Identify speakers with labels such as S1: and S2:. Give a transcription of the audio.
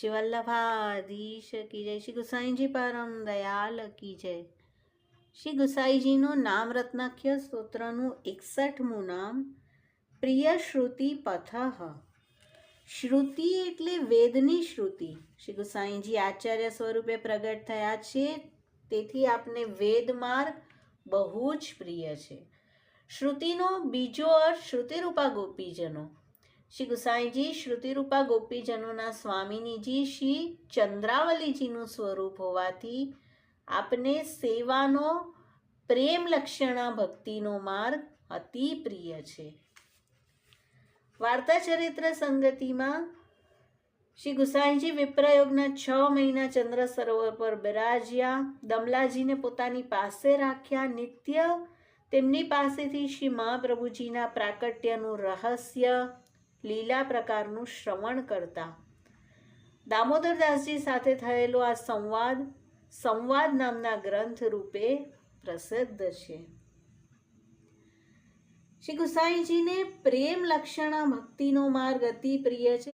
S1: શ્રી વલ્લભાધીશ કી જય. શ્રી ગુસાઈજી પરમ દયાલ કી જય. શ્રી ગુસાઈજીનું નામ રત્નાખ્ય સ્તોત્રનું એકસઠમું નામ પ્રિય શ્રુતિ પથઃ. શ્રુતિ એટલે વેદની શ્રુતિ. શ્રી ગુસાઈજી આચાર્ય સ્વરૂપે પ્રગટ થયા છે. તેથી આપને વેદ માર્ગ બહુ જ પ્રિય છે. શ્રુતિનો બીજો અર્થ શ્રુતિરૂપા ગોપીજનો. શ્રી ગુસાઈજી શ્રુતિરૂપા ગોપીજનોના સ્વામિનીજી શ્રી ચંદ્રાવલીજીનું સ્વરૂપ હોવાથી આપને સેવાનો પ્રેમ લક્ષણા ભક્તિનો માર્ગ અતિ પ્રિય છે. વાર્તા ચરિત્ર સંગતિમાં શ્રી ગુસાઈજી વિપ્રયોગના છ મહિના ચંદ્ર સરોવર પર બિરાજ્યા, દમલાજીને પોતાની પાસે રાખ્યા, નિત્ય તેમની પાસેથી શ્રી મહાપ્રભુજીના પ્રાકટ્યનું રહસ્ય લીલા પ્રકારનું શ્રવણ કરતા. દામોદરદાસજી સાથે થયેલો આ સંવાદ સંવાદ નામના ગ્રંથ રૂપે પ્રસિદ્ધ છે. શ્રી ગુસાઈજીને પ્રેમ લક્ષણા ભક્તિનો માર્ગ અતિ પ્રિય છે.